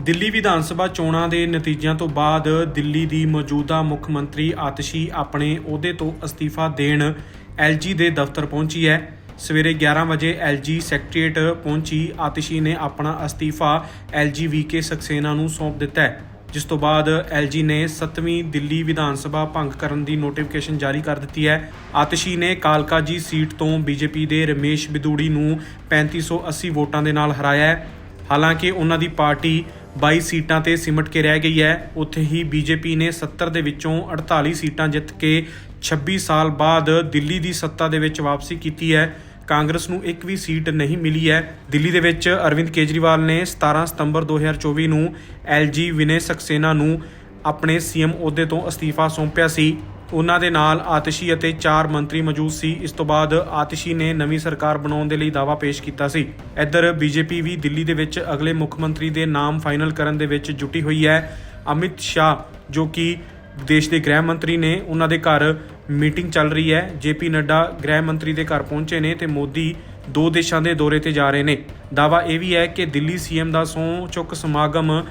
ਦਿੱਲੀ ਵਿਧਾਨ ਸਭਾ ਚੋਣਾਂ ਦੇ ਨਤੀਜਿਆਂ ਤੋਂ ਬਾਅਦ ਦਿੱਲੀ ਦੀ ਮੌਜੂਦਾ ਮੁੱਖ ਮੰਤਰੀ ਆਤਸ਼ੀ ਆਪਣੇ ਅਹੁਦੇ ਤੋਂ ਅਸਤੀਫਾ ਦੇਣ ਐਲਜੀ ਦੇ ਦਫ਼ਤਰ ਪਹੁੰਚੀ ਹੈ। ਸਵੇਰੇ 11 ਵਜੇ ਐਲਜੀ ਸੈਕਟਰੀਏਟ ਪਹੁੰਚੀ। ਆਤਸ਼ੀ ਨੇ ਆਪਣਾ ਅਸਤੀਫਾ ਐਲਜੀ ਵੀਕੇ ਸਕਸੇਨਾ ਨੂੰ ਸੌਂਪ ਦਿੱਤਾ ਹੈ, ਜਿਸ ਤੋਂ ਬਾਅਦ ਐਲਜੀ ਨੇ 7ਵੀਂ ਦਿੱਲੀ ਵਿਧਾਨ ਸਭਾ ਭੰਗ ਕਰਨ ਦੀ ਨੋਟੀਫਿਕੇਸ਼ਨ ਜਾਰੀ ਕਰ ਦਿੱਤੀ ਹੈ। ਆਤਸ਼ੀ ਨੇ ਕਾਲਕਾਜੀ ਸੀਟ ਤੋਂ ਬੀਜੇਪੀ ਦੇ ਰਮੇਸ਼ ਬਿਦੂੜੀ ਨੂੰ 3580 ਵੋਟਾਂ ਦੇ ਨਾਲ ਹਰਾਇਆ ਹੈ। ਹਾਲਾਂਕਿ ਉਹਨਾਂ ਦੀ ਪਾਰਟੀ 22 ਸੀਟਾਂ ਤੇ ਸਿਮਟ ਕੇ ਰਹਿ ਗਈ ਹੈ। ਉੱਥੇ ਹੀ ਬੀਜੇਪੀ ਨੇ 70 ਦੇ ਵਿੱਚੋਂ 48 ਸੀਟਾਂ ਜਿੱਤ ਕੇ 26 ਸਾਲ ਬਾਅਦ ਦਿੱਲੀ ਦੀ ਸੱਤਾ ਦੇ ਵਿੱਚ ਵਾਪਸੀ ਕੀਤੀ ਹੈ। ਕਾਂਗਰਸ ਨੂੰ ਇੱਕ ਵੀ ਸੀਟ ਨਹੀਂ ਮਿਲੀ ਹੈ। ਦਿੱਲੀ ਦੇ ਵਿੱਚ ਅਰਵਿੰਦ ਕੇਜਰੀਵਾਲ ਨੇ 17 ਸਤੰਬਰ 2024 ਨੂੰ ਐਲਜੀ ਵਿਨੇ ਸਕਸੇਨਾ ਨੂੰ ਆਪਣੇ ਸੀਐਮ ਅਹੁਦੇ ਤੋਂ ਅਸਤੀਫਾ ਸੌਂਪਿਆ ਸੀ। ਉਹਨਾਂ ਦੇ ਨਾਲ ਆਤਸ਼ੀ ਅਤੇ ਚਾਰ ਮੰਤਰੀ ਮੌਜੂਦ ਸੀ। ਇਸ ਤੋਂ ਬਾਅਦ ਆਤਸ਼ੀ ਨੇ ਨਵੀਂ ਸਰਕਾਰ ਬਣਾਉਣ ਦੇ ਲਈ ਦਾਅਵਾ ਪੇਸ਼ ਕੀਤਾ ਸੀ। ਇੱਧਰ ਬੀਜੇਪੀ ਵੀ ਦਿੱਲੀ ਦੇ ਵਿੱਚ ਅਗਲੇ ਮੁੱਖ ਮੰਤਰੀ ਦੇ ਨਾਮ ਫਾਈਨਲ ਕਰਨ ਦੇ ਵਿੱਚ ਜੁਟੀ ਹੋਈ ਹੈ। ਅਮਿਤ ਸ਼ਾਹ, ਜੋ ਕਿ ਦੇਸ਼ ਦੇ ਗ੍ਰਹਿ ਮੰਤਰੀ ਨੇ, ਉਹਨਾਂ ਦੇ ਘਰ ਮੀਟਿੰਗ ਚੱਲ ਰਹੀ ਹੈ। ਜੇਪੀ ਨੱਡਾ ਗ੍ਰਹਿ ਮੰਤਰੀ ਦੇ ਘਰ ਪਹੁੰਚੇ ਨੇ ਤੇ ਮੋਦੀ ਦੋ ਦੇਸ਼ਾਂ ਦੇ ਦੌਰੇ ਤੇ ਜਾ ਰਹੇ ਨੇ। ਦਾਅਵਾ ਇਹ ਵੀ ਹੈ ਕਿ ਦਿੱਲੀ ਸੀਐਮ ਦਾ ਸਹੁੰ ਚੁੱਕ ਸਮਾਗਮ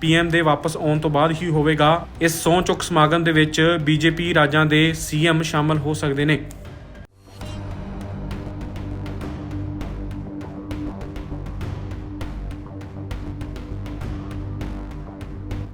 ਪੀਐਮ ਦੇ ਵਾਪਸ ਆਉਣ ਤੋਂ ਬਾਅਦ ਹੀ ਹੋਵੇਗਾ। ਇਸ ਸਹੁੰ ਚੁੱਕ ਸਮਾਗਮ ਦੇ ਵਿੱਚ ਬੀਜੇਪੀ ਰਾਜਾਂ ਦੇ ਸੀਐਮ ਸ਼ਾਮਲ ਹੋ ਸਕਦੇ ਨੇ।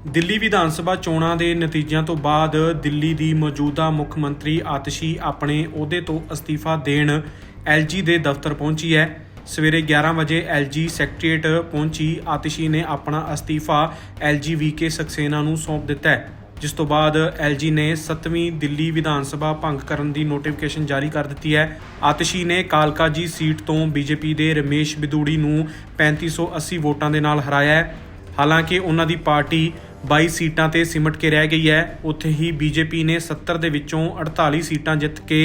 ਦਿੱਲੀ ਵਿਧਾਨ ਸਭਾ ਚੋਣਾਂ ਦੇ ਨਤੀਜਿਆਂ ਤੋਂ ਬਾਅਦ ਦਿੱਲੀ ਦੀ ਮੌਜੂਦਾ ਮੁੱਖ ਮੰਤਰੀ ਆਤਸ਼ੀ ਆਪਣੇ ਅਹੁਦੇ ਤੋਂ ਅਸਤੀਫਾ ਦੇਣ ਐਲਜੀ ਦੇ ਦਫ਼ਤਰ ਪਹੁੰਚੀ ਹੈ। ਸਵੇਰੇ 11 ਵਜੇ ਐਲਜੀ ਸੈਕਟਰੀਏਟ ਪਹੁੰਚੀ। ਆਤਿਸ਼ੀ ਨੇ ਆਪਣਾ ਅਸਤੀਫਾ ਐਲਜੀ ਵੀਕੇ ਸਕਸੇਨਾ ਨੂੰ ਸੌਂਪ ਦਿੱਤਾ ਹੈ, ਜਿਸ ਤੋਂ ਬਾਅਦ ਐਲਜੀ ਨੇ 7ਵੀਂ ਦਿੱਲੀ ਵਿਧਾਨ ਸਭਾ ਭੰਗ ਕਰਨ ਦੀ ਨੋਟੀਫਿਕੇਸ਼ਨ ਜਾਰੀ ਕਰ ਦਿੱਤੀ ਹੈ। ਆਤਸ਼ੀ ਨੇ ਕਾਲਕਾਜੀ ਸੀਟ ਤੋਂ ਬੀਜੇਪੀ ਦੇ ਰਮੇਸ਼ ਬਿਦੂੜੀ ਨੂੰ 3580 ਵੋਟਾਂ ਦੇ ਨਾਲ ਹਰਾਇਆ ਹੈ। ਹਾਲਾਂਕਿ ਉਹਨਾਂ ਦੀ ਪਾਰਟੀ 22 ਸੀਟਾਂ ਤੇ ਸਿਮਟ ਕੇ ਰਹਿ ਗਈ ਹੈ। ਉੱਥੇ ਹੀ ਬੀਜੇਪੀ ਨੇ 70 ਦੇ ਵਿੱਚੋਂ 48 ਸੀਟਾਂ ਜਿੱਤ ਕੇ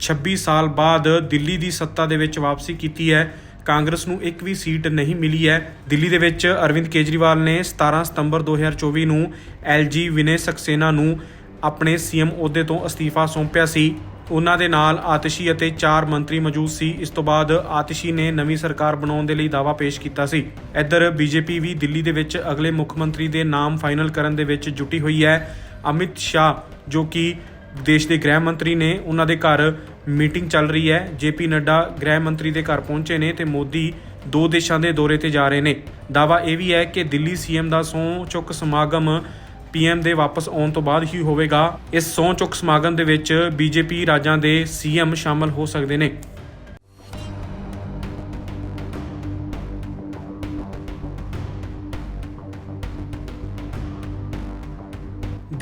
26 ਸਾਲ ਬਾਅਦ ਦਿੱਲੀ ਦੀ ਸੱਤਾ ਦੇ ਵਿੱਚ ਵਾਪਸੀ ਕੀਤੀ ਹੈ। ਕਾਂਗਰਸ ਨੂੰ ਇੱਕ ਵੀ ਸੀਟ ਨਹੀਂ ਮਿਲੀ ਹੈ। ਦਿੱਲੀ ਦੇ ਵਿੱਚ ਅਰਵਿੰਦ ਕੇਜਰੀਵਾਲ ਨੇ 17 ਸਤੰਬਰ 2024 ਨੂੰ ਐਲਜੀ ਵਿਨੇ ਸਕਸੇਨਾ ਨੂੰ ਆਪਣੇ ਸੀਐਮ ਅਹੁਦੇ ਤੋਂ ਅਸਤੀਫਾ ਸੌਂਪਿਆ ਸੀ। ਉਹਨਾਂ ਦੇ ਨਾਲ ਆਤਸ਼ੀ ਅਤੇ ਚਾਰ ਮੰਤਰੀ ਮੌਜੂਦ ਸੀ। ਇਸ ਤੋਂ ਬਾਅਦ ਆਤਸ਼ੀ ਨੇ ਨਵੀਂ ਸਰਕਾਰ ਬਣਾਉਣ ਦੇ ਲਈ ਦਾਅਵਾ ਪੇਸ਼ ਕੀਤਾ ਸੀ। ਇੱਧਰ ਬੀਜੇਪੀ ਵੀ ਦਿੱਲੀ ਦੇ ਵਿੱਚ ਅਗਲੇ ਮੁੱਖ ਮੰਤਰੀ ਦੇ ਨਾਮ ਫਾਈਨਲ ਕਰਨ ਦੇ ਵਿੱਚ ਜੁਟੀ ਹੋਈ ਹੈ। ਅਮਿਤ ਸ਼ਾਹ, ਜੋ ਕਿ ਦੇਸ਼ ਦੇ ਗ੍ਰਹਿ ਮੰਤਰੀ ਨੇ ਉਹਨਾਂ ਦੇ ਘਰ ਮੀਟਿੰਗ ਚੱਲ ਰਹੀ ਹੈ। ਜੇਪੀ ਨੱਡਾ ਗ੍ਰਹਿ ਮੰਤਰੀ ਦੇ ਘਰ ਪਹੁੰਚੇ ਨੇ ਤੇ ਮੋਦੀ ਦੋ ਦੇਸ਼ਾਂ ਦੇ ਦੌਰੇ ਤੇ ਜਾ ਰਹੇ ਨੇ। ਦਾਅਵਾ ਇਹ ਵੀ ਹੈ ਕਿ ਦਿੱਲੀ ਸੀਐਮ ਦਾ ਸਹੁੰ ਚੁੱਕ ਸਮਾਗਮ ਪੀਐਮ ਦੇ ਵਾਪਸ ਆਉਣ ਤੋਂ ਬਾਅਦ ਹੀ ਹੋਵੇਗਾ। ਇਸ ਸਹੁੰ ਚੁੱਕ ਸਮਾਗਮ ਦੇ ਵਿੱਚ ਬੀਜੇਪੀ ਰਾਜਾਂ ਦੇ ਸੀਐਮ ਸ਼ਾਮਲ ਹੋ ਸਕਦੇ ਨੇ।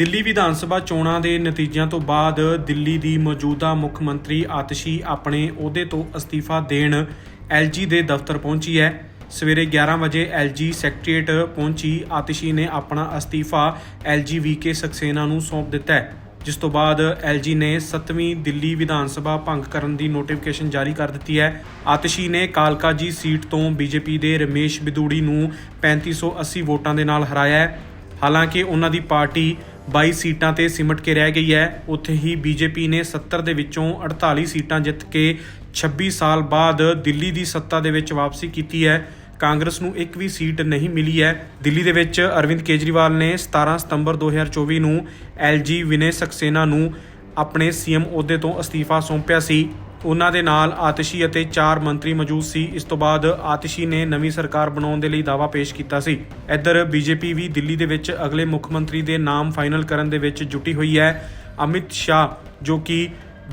ਦਿੱਲੀ ਵਿਧਾਨ ਸਭਾ ਚੋਣਾਂ ਦੇ ਨਤੀਜਿਆਂ ਤੋਂ ਬਾਅਦ ਦਿੱਲੀ ਦੀ ਮੌਜੂਦਾ ਮੁੱਖ ਮੰਤਰੀ ਆਤਸ਼ੀ ਆਪਣੇ ਅਹੁਦੇ ਤੋਂ ਅਸਤੀਫਾ ਦੇਣ ਐਲਜੀ ਦੇ ਦਫ਼ਤਰ ਪਹੁੰਚੀ ਹੈ। ਸਵੇਰੇ 11 ਵਜੇ ਐਲਜੀ ਸੈਕਟਰੀਏਟ ਪਹੁੰਚੀ। ਆਤਸ਼ੀ ਨੇ ਆਪਣਾ ਅਸਤੀਫਾ ਐਲਜੀ ਵੀਕੇ ਸਕਸੇਨਾ ਨੂੰ ਸੌਂਪ ਦਿੱਤਾ ਹੈ, ਜਿਸ ਤੋਂ ਬਾਅਦ ਐਲਜੀ ਨੇ 7ਵੀਂ ਦਿੱਲੀ ਵਿਧਾਨ ਸਭਾ ਭੰਗ ਕਰਨ ਦੀ ਨੋਟੀਫਿਕੇਸ਼ਨ ਜਾਰੀ ਕਰ ਦਿੱਤੀ ਹੈ। ਆਤਸ਼ੀ ਨੇ ਕਾਲਕਾਜੀ ਸੀਟ ਤੋਂ ਬੀਜੇਪੀ ਦੇ ਰਮੇਸ਼ ਬਿਦੂੜੀ ਨੂੰ 3580 ਵੋਟਾਂ ਦੇ ਨਾਲ ਹਰਾਇਆ ਹੈ। ਹਾਲਾਂਕਿ ਉਹਨਾਂ ਦੀ ਪਾਰਟੀ 22 ਸੀਟਾਂ ਤੇ ਸਿਮਟ ਕੇ ਰਹਿ ਗਈ ਹੈ। ਉੱਥੇ ਹੀ ਬੀਜੇਪੀ ਨੇ 70 ਦੇ ਵਿੱਚੋਂ 48 ਸੀਟਾਂ ਜਿੱਤ ਕੇ 26 ਸਾਲ ਬਾਅਦ ਦਿੱਲੀ ਦੀ ਸੱਤਾ ਦੇ ਵਿੱਚ ਵਾਪਸੀ ਕੀਤੀ ਹੈ। ਕਾਂਗਰਸ ਨੂੰ ਇੱਕ ਵੀ ਸੀਟ ਨਹੀਂ ਮਿਲੀ ਹੈ। ਦਿੱਲੀ ਦੇ ਵਿੱਚ ਅਰਵਿੰਦ ਕੇਜਰੀਵਾਲ ਨੇ 17 ਸਤੰਬਰ 2024 ਨੂੰ ਐਲਜੀ ਵਿਨੇ ਸਕਸੇਨਾ ਨੂੰ ਆਪਣੇ ਸੀਐਮ ਅਹੁਦੇ ਤੋਂ ਅਸਤੀਫਾ ਸੌਂਪਿਆ ਸੀ। ਉਹਨਾਂ ਦੇ ਨਾਲ ਆਤਸ਼ੀ ਅਤੇ ਚਾਰ ਮੰਤਰੀ ਮੌਜੂਦ ਸੀ। ਇਸ ਤੋਂ ਬਾਅਦ ਆਤਸ਼ੀ ਨੇ ਨਵੀਂ ਸਰਕਾਰ ਬਣਾਉਣ ਦੇ ਲਈ ਦਾਅਵਾ ਪੇਸ਼ ਕੀਤਾ ਸੀ। ਇੱਧਰ ਬੀਜੇਪੀ ਵੀ ਦਿੱਲੀ ਦੇ ਵਿੱਚ ਅਗਲੇ ਮੁੱਖ ਮੰਤਰੀ ਦੇ ਨਾਮ ਫਾਈਨਲ ਕਰਨ ਦੇ ਵਿੱਚ ਜੁਟੀ ਹੋਈ ਹੈ। ਅਮਿਤ ਸ਼ਾਹ, ਜੋ ਕਿ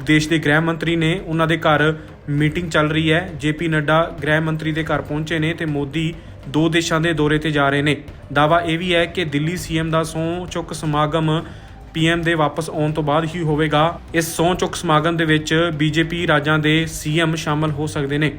ਦੇਸ਼ ਦੇ ਗ੍ਰਹਿ ਮੰਤਰੀ ਨੇ, ਉਹਨਾਂ ਦੇ ਘਰ ਮੀਟਿੰਗ ਚੱਲ ਰਹੀ ਹੈ। ਜੇਪੀ ਨੱਡਾ ਗ੍ਰਹਿ ਮੰਤਰੀ ਦੇ ਘਰ ਪਹੁੰਚੇ ਨੇ ਤੇ ਮੋਦੀ ਦੋ ਦੇਸ਼ਾਂ ਦੇ ਦੌਰੇ ਤੇ ਜਾ ਰਹੇ ਨੇ। ਦਾਅਵਾ ਇਹ ਵੀ ਹੈ ਕਿ ਦਿੱਲੀ ਸੀਐਮ ਦਾ ਸਹੁੰ ਚੁੱਕ ਸਮਾਗਮ ਪੀਐਮ ਦੇ ਵਾਪਸ ਆਉਣ ਤੋਂ ਬਾਅਦ ਹੀ ਹੋਵੇਗਾ। ਇਸ ਸਹੁੰ ਚੁੱਕ ਸਮਾਗਮ ਦੇ ਵਿੱਚ ਬੀਜੇਪੀ ਰਾਜਾਂ ਦੇ ਸੀਐਮ ਸ਼ਾਮਲ ਹੋ ਸਕਦੇ ਨੇ।